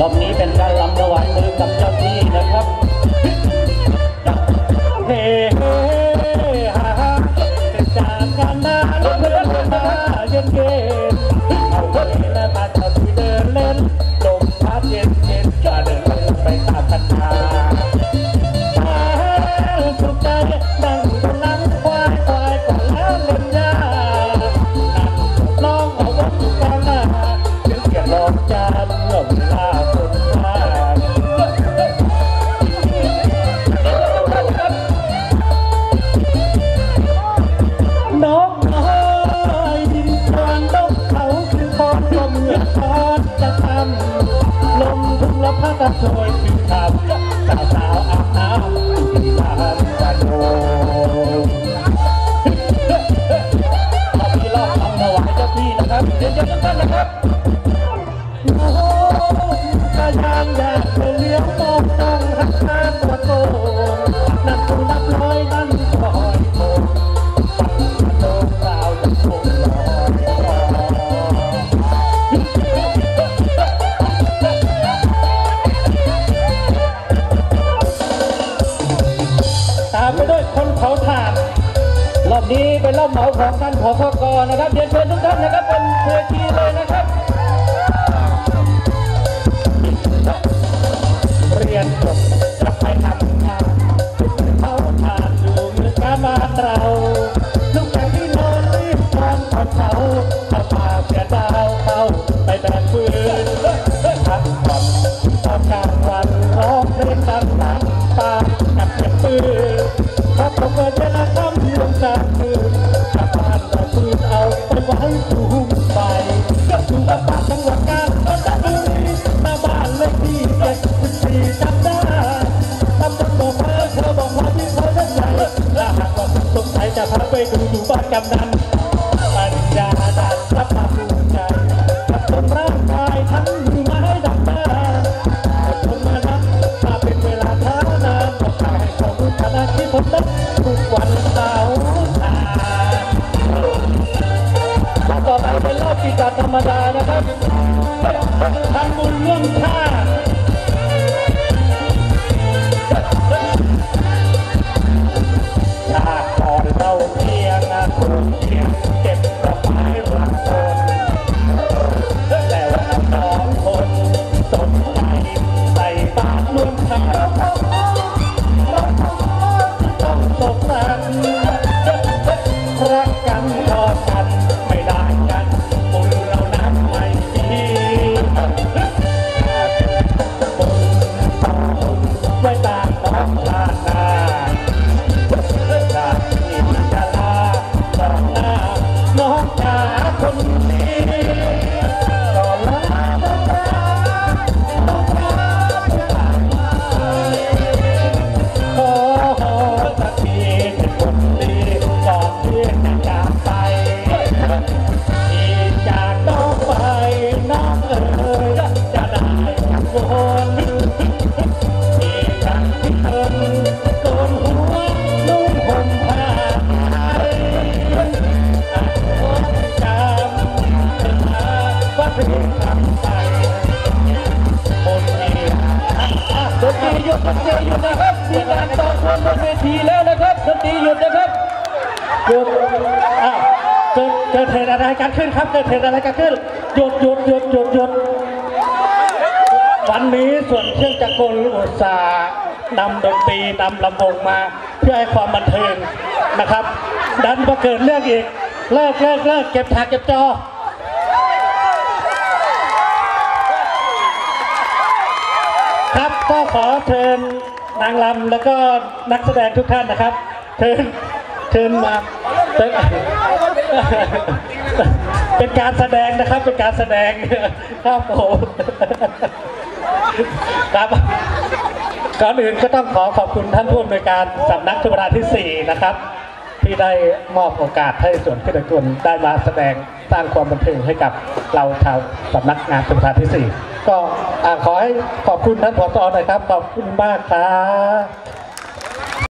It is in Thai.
รอบนี้เป็นการลำระหว่างมือกับเจ้าที่นะครับเฮ้เฮ้ฮ่าฮ่าจากการนาลูกเรือมาเย็นเย็น นี้เป็นรอบเหมาของท่านผอพกนะครับเรียนเชิญทุกท่านนะครับเป็นเวทีเลยนะครับ ดูอยู่บ้านกำนันปัญญาดันรับมาภูมิใจกับคนร่างกายทั้งมือไม้ดับหน้าอดทนมานับถ้าเป็นเวลาเท้านานก็ขายให้เขาดูขนาดที่ผมนั้ทุกวันเสาร์อาทิตย์ต่อไปเป็นรอบปีกัดธรรมดานะครับทำบุญร่วมชาติ Ha ha ha! หยุดดนตรีหยุดนะครับมีการต่อคนบนเวทีแล้วนะครับดนตรีหยุดนะครับหยุดอะเกิดเกิดเหตุอะไรกันขึ้นครับเกิดเหตุอะไรกันขึ้นหยุดหยุดหยุดหยุดหยุดวันนี้ส่วนเครื่องจักรกลอุตสาห์นำดนตรีนำลำวงมาเพื่อให้ความบันเทิงนะครับ ดันมาเกิดเรื่องอีกเลิกเลิกเลิกเก็บฉากเก็บจอ ก็ขอเชิญนางรำแล้วก็นักแสดงทุกท่านนะครับ เชิญเชิญมาเชิญเป็นการแสดงนะครับเป็นการแสดงครับผมครับก่อนอื่นก็ต้องขอขอบคุณท่านผู้อำนวยการสำนักธุรที่ 4 นะครับ ที่ได้มอบโอกาสให้ส่วนพิจารณได้มาแสดงสร้างความบันเทิงให้กับเราชาวสำนักงานสุขาที่ 4 ก็ขอให้ขอบคุณท่านผอหน่อยครับ ขอบคุณมากครับ